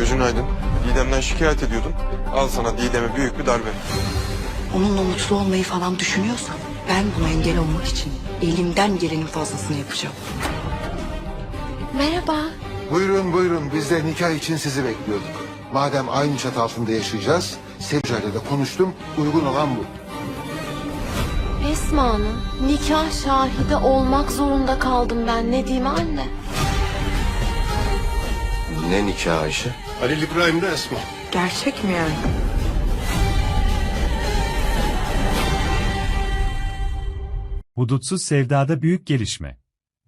Gözün aydın. Didem'den şikayet ediyordun. Al sana Didem'e büyük bir darbe. Onunla mutlu olmayı falan düşünüyorsan ben buna engel olmak için elimden gelenin fazlasını yapacağım. Merhaba. Buyurun buyurun biz de nikah için sizi bekliyorduk. Madem aynı çatı altında yaşayacağız, Sevca'yla de konuştum, uygun olan bu. Esma Hanım. Nikah şahidi olmak zorunda kaldım ben. Ne diyeyim anne? Ne nikah Ayşe? Halil İbrahim'de Esma. Gerçek mi yani? Hudutsuz sevdada büyük gelişme.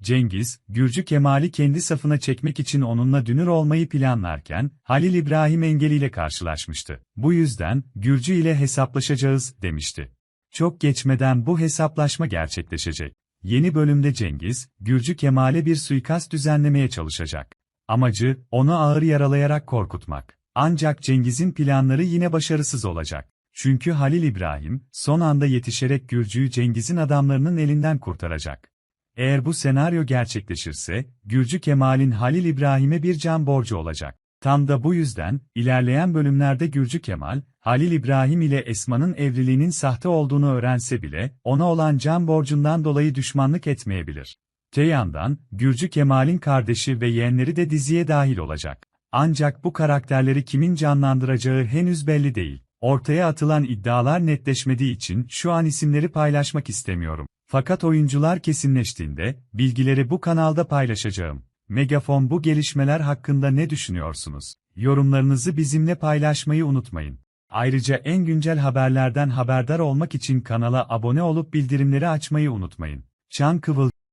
Cengiz, Gürcü Kemal'i kendi safına çekmek için onunla dünür olmayı planlarken, Halil İbrahim engeliyle karşılaşmıştı. Bu yüzden, Gürcü ile hesaplaşacağız, demişti. Çok geçmeden bu hesaplaşma gerçekleşecek. Yeni bölümde Cengiz, Gürcü Kemal'e bir suikast düzenlemeye çalışacak. Amacı, onu ağır yaralayarak korkutmak. Ancak Cengiz'in planları yine başarısız olacak. Çünkü Halil İbrahim, son anda yetişerek Gürcü'yü Cengiz'in adamlarının elinden kurtaracak. Eğer bu senaryo gerçekleşirse, Gürcü Kemal'in Halil İbrahim'e bir can borcu olacak. Tam da bu yüzden, ilerleyen bölümlerde Gürcü Kemal, Halil İbrahim ile Esma'nın evliliğinin sahte olduğunu öğrense bile, ona olan can borcundan dolayı düşmanlık etmeyebilir. Te Gürcü Kemal'in kardeşi ve yeğenleri de diziye dahil olacak. Ancak bu karakterleri kimin canlandıracağı henüz belli değil. Ortaya atılan iddialar netleşmediği için şu an isimleri paylaşmak istemiyorum. Fakat oyuncular kesinleştiğinde, bilgileri bu kanalda paylaşacağım. Megafon bu gelişmeler hakkında ne düşünüyorsunuz? Yorumlarınızı bizimle paylaşmayı unutmayın. Ayrıca en güncel haberlerden haberdar olmak için kanala abone olup bildirimleri açmayı unutmayın. Çan Kıvıl